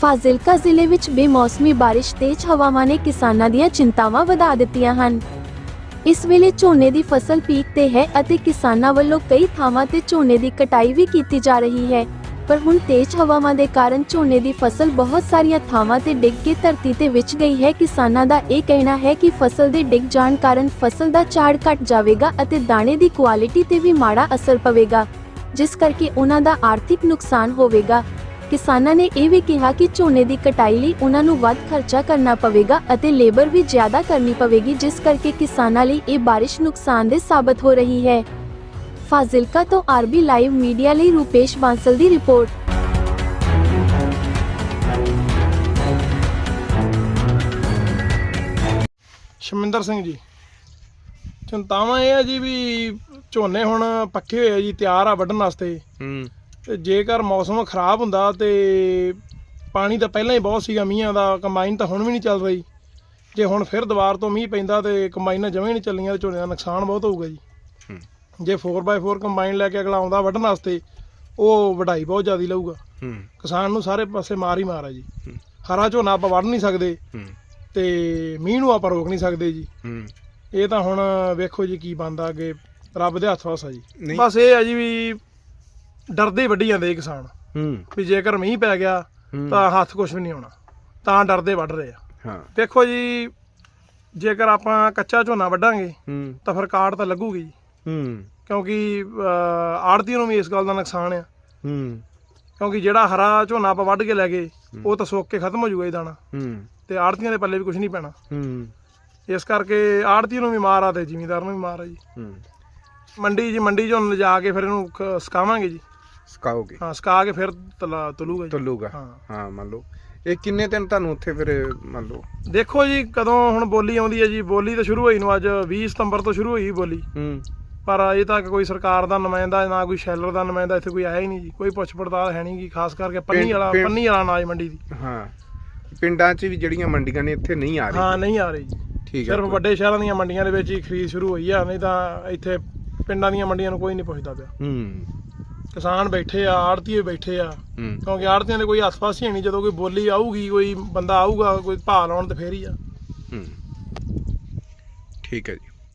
ਫਾਜ਼ਿਲਕਾ ਜ਼ਿਲ੍ਹੇ ਵਿੱਚ ਬੇਮੌਸਮੀ ਬਾਰਿਸ਼, ਤੇਜ਼ ਹਵਾਵਾਂ ਨੇ ਕਿਸਾਨਾਂ ਦੀਆਂ ਚਿੰਤਾਵਾਂ ਵਧਾ ਦਿੱਤੀਆਂ ਹਨ। ਇਸ ਵੇਲੇ ਝੋਨੇ ਦੀ ਫਸਲ ਪੀਕ ਤੇ ਹੈ ਅਤੇ ਕਿਸਾਨਾਂ ਵੱਲੋਂ ਕਈ ਥਾਵਾਂ ਤੇ ਝੋਨੇ ਦੀ ਕਟਾਈ ਵੀ ਕੀਤੀ ਜਾ ਰਹੀ ਹੈ। ਪਰ ਹੁਣ ਤੇਜ਼ ਹਵਾਵਾਂ ਦੇ ਕਾਰਨ ਝੋਨੇ ਦੀ ਫਸਲ ਬਹੁਤ ਸਾਰੀਆਂ ਥਾਵਾਂ ਤੇ ਡਿੱਗ ਕੇ ਧਰਤੀ ਤੇ ਵਿਚ ਗਈ ਹੈ। ਕਿਸਾਨਾਂ ਦਾ ਇਹ ਕਹਿਣਾ ਹੈ ਕਿ ਫਸਲ ਦੇ ਡਿੱਗ ਜਾਣ ਕਾਰਨ ਫਸਲ ਦਾ ਝਾੜ ਘਟ ਜਾਵੇਗਾ ਅਤੇ ਦਾਣੇ ਦੀ ਕੁਆਲਿਟੀ ਤੇ ਵੀ ਮਾੜਾ ਅਸਰ ਪਵੇਗਾ, ਜਿਸ ਕਰਕੇ ਉਹਨਾਂ ਦਾ ਆਰਥਿਕ ਨੁਕਸਾਨ ਹੋਵੇਗਾ। ਕਿਸਾਨਾਂ ਨੇ ਇਹ ਵੀ ਕਿਹਾ ਕਿ ਝੋਨੇ ਦੀ ਕਟਾਈ ਲਈ ਉਹਨਾਂ ਨੂੰ ਵੱਧ ਖਰਚਾ ਕਰਨਾ ਪਵੇਗਾ ਅਤੇ ਲੇਬਰ ਵੀ ਜ਼ਿਆਦਾ ਕਰਨੀ ਪਵੇਗੀ ਜਿਸ ਕਰਕੇ ਕਿਸਾਨਾਂ ਲਈ ਇਹ ਬਾਰਿਸ਼ ਨੁਕਸਾਨਦੇਹ ਸਾਬਤ ਹੋ ਰਹੀ ਹੈ। ਫਾਜ਼ਿਲਕਾ ਤੋਂ ਆਰਬੀ ਲਾਈਵ ਮੀਡੀਆ ਲਈ ਰੂਪੇਸ਼ ਬਾਂਸਲ ਦੀ ਰਿਪੋਰਟ। ਸ਼ਮਿੰਦਰ ਸਿੰਘ ਜੀ ਚਿੰਤਾਵਾਂ ਇਹ ਆ ਜੀ ਵੀ ਝੋਨੇ ਹੁਣ ਪੱਕੇ ਹੋਏ ਆ ਜੀ ਤਿਆਰ ਆ ਵੱਢਣ ਵਾਸਤੇ। ਹੂੰ। ਤੇ ਜੇਕਰ ਮੌਸਮ ਖਰਾਬ ਹੁੰਦਾ ਤੇ ਪਾਣੀ ਤਾਂ ਪਹਿਲਾਂ ਹੀ ਬਹੁਤ ਸੀਗਾ ਮੀਂਹਾਂ ਦਾ ਕੰਬਾਈਨ ਤਾਂ ਹੁਣ ਵੀ ਨਹੀਂ ਚੱਲ ਰਹੀ। ਜੇ ਹੁਣ ਫਿਰ ਦੁਬਾਰ ਤੋਂ ਮੀਂਹ ਪੈਂਦਾ ਤੇ ਕੰਬਾਈਨਾਂ ਜਮਾਂ ਨਹੀਂ ਚੱਲੀਆਂ ਤੇ ਝੋਨੇ ਦਾ ਨੁਕਸਾਨ ਬਹੁਤ ਹੋਊਗਾ ਜੀ। ਜੇ 4x4 ਕੰਬਾਈਨ ਲੈ ਕੇ ਅਗਲਾ ਆਉਂਦਾ ਵੱਢਣ ਵਾਸਤੇ ਉਹ ਵਢਾਈ ਬਹੁਤ ਜ਼ਿਆਦਾ ਲਊਗਾ। ਕਿਸਾਨ ਨੂੰ ਸਾਰੇ ਪਾਸੇ ਮਾਰ ਹੀ ਮਾਰ ਆ ਜੀ। ਹਰਾ ਝੋਨਾ ਆਪਾਂ ਵੱਢ ਨਹੀਂ ਸਕਦੇ ਤੇ ਮੀਂਹ ਨੂੰ ਆਪਾਂ ਰੋਕ ਨਹੀਂ ਸਕਦੇ ਜੀ। ਇਹ ਤਾਂ ਹੁਣ ਵੇਖੋ ਜੀ ਕੀ ਬੰਦਾ ਅੱਗੇ। ਰੱਬ ਦੇ ਹੱਥ ਵਸ ਆ ਜੀ। ਬਸ ਇਹ ਆ ਜੀ ਵੀ ਡਰਦੇ ਵੱਢੀ ਜਾਂਦੇ ਕਿਸਾਨ। ਹੂੰ। ਵੀ ਜੇਕਰ ਮੀਂਹ ਪੈ ਗਿਆ। ਤਾਂ ਹੱਥ ਕੁਝ ਵੀ ਨਹੀਂ ਆਉਣਾ ਤਾਂ ਡਰਦੇ ਵੱਢ ਰਹੇ ਆ। ਹਾਂ। ਦੇਖੋ ਜੀ ਜੇਕਰ ਆਪਾਂ ਕੱਚਾ ਝੋਨਾ ਵੱਢਾਂਗੇ ਹੂੰ। ਤਾਂ ਫਿਰ ਕਾਟ ਤਾਂ ਲੱਗੂਗੀ ਜੀ। ਹੂੰ। ਕਿਉਂਕਿ ਆੜਤੀ ਨੂੰ ਵੀ ਇਸ ਗੱਲ ਦਾ ਨੁਕਸਾਨ ਆ। ਹੂੰ। ਕਿਉਂਕਿ ਜਿਹੜਾ ਹਰਾ ਝੋਨਾ ਆਪਾਂ ਵੱਢ ਕੇ ਲੈ ਗਏ ਉਹ ਤਾਂ ਸੁੱਕ ਕੇ ਖਤਮ ਹੋ ਜਾਊਗਾ ਇਹ ਦਾਣਾ। ਹੂੰ। ਤੇ ਆੜਤੀਆਂ ਦੇ ਪੱਲੇ ਵੀ ਕੁਝ ਨਹੀਂ ਪੈਣਾ। ਹੂੰ। ਇਸ ਕਰਕੇ ਆੜਤੀ ਨੂੰ ਵੀ ਮਾਰ ਆ ਤੇ ਜ਼ਿਮੀਂਦਾਰ ਨੂੰ ਵੀ ਮਾਰ ਆ ਜੀ। ਹੂੰ। ਮੰਡੀ ਜੀ ਮੰਡੀ ਚੋਂ ਲਿਜਾ ਕੇ ਫਿਰ ਇਹਨੂੰ ਸੁਕਾਵਾਂਗੇ ਜੀ। ਸਕਾਓਗੇ? ਹਾਂ ਸੁਕਾ ਕੇ ਫਿਰ ਤਲਾ ਤਲੂਗਾ ਜੀ। ਤੁੱਲੂਗਾ। ਹਾਂ। ਹਾਂ ਮੰਨ ਲਓ। ਇਹ ਕਿੰਨੇ ਦਿਨ ਤੁਹਾਨੂੰ ਉੱਥੇ ਫਿਰ ਮੰਨ ਲਓ? ਦੇਖੋ ਜੀ ਕਦੋਂ ਹੁਣ ਬੋਲੀ ਆਉਂਦੀ ਹੈ ਜੀ ਬੋਲੀ ਤਾਂ ਸ਼ੁਰੂ ਹੋਈ ਨੂੰ ਅੱਜ 20 ਸਤੰਬਰ ਤੋਂ ਸ਼ੁਰੂ ਹੋਈ ਬੋਲੀ। ਹੂੰ। ਪਰ ਅਜੇ ਤੱਕ ਕੋਈ ਸਰਕਾਰ ਦਾ ਨੁਮਾਇੰਦਾ ਨਾ ਕੋਈ ਸ਼ੈਲਰ ਦਾ ਨੁਮਾਇੰਦਾ ਇੱਥੇ ਕੋਈ ਆਇਆ ਹੀ ਨਹੀਂ ਜੀ। ਕੋਈ ਪੁੱਛ ਪੜਤਾਲ ਹੈ ਨਹੀਂ ਗੀ ਖਾਸ ਕਰਕੇ ਪੰਨੀ ਵਾਲਾ ਪਿੰਡ- ਪੰਨੀ ਵਾਲਾ ਅਨਾਜ ਮੰਡੀ ਦੀ। ਹਾਂ। ਪਿੰਡਾਂ 'ਚ ਵੀ ਜਿਹੜੀਆਂ ਮੰਡੀਆਂ ਨੇ ਇੱਥੇ ਨਹੀਂ ਆ ਰਹੀ ਹਾਂ ਨਹੀਂ ਆ ਰਹੀ ਜੀ। ਠੀਕ ਹੈ ਸਿਰਫ ਵੱਡੇ ਸ਼ਹਿਰਾਂ ਦੀਆਂ ਮੰਡੀਆਂ ਦੇ ਵਿੱਚ ਹੀ ਖਰੀਦ ਸ਼ੁਰੂ ਹੋਈ ਆ ਨਹੀਂ ਤਾਂ ਇੱਥੇ ਪਿੰਡਾਂ ਦੀਆਂ ਮੰਡੀਆਂ ਨੂੰ ਕੋਈ ਨਹੀਂ ਪੁੱਛਦਾ ਪਿਆ। ਹੂੰ। ਕਿਸਾਨ ਬੈਠੇ ਆ ਆੜਤੀਏ ਬੈਠੇ ਆ। ਹੂੰ। ਕਿਉਂਕਿ ਆੜਤੀਆਂ ਦੇ ਕੋਈ ਆਸ-ਪਾਸ ਹੀ ਨਹੀਂ ਜਦੋਂ ਕੋਈ ਬੋਲੀ ਆਊਗੀ ਕੋਈ ਬੰਦਾ ਆਊਗਾ ਕੋਈ ਭਾਅ ਲਾਉਣ ਤੇ ਫੇਰ ਹੀ ਆ। ਹੂੰ। ਠੀਕ ਹੈ ਜੀ।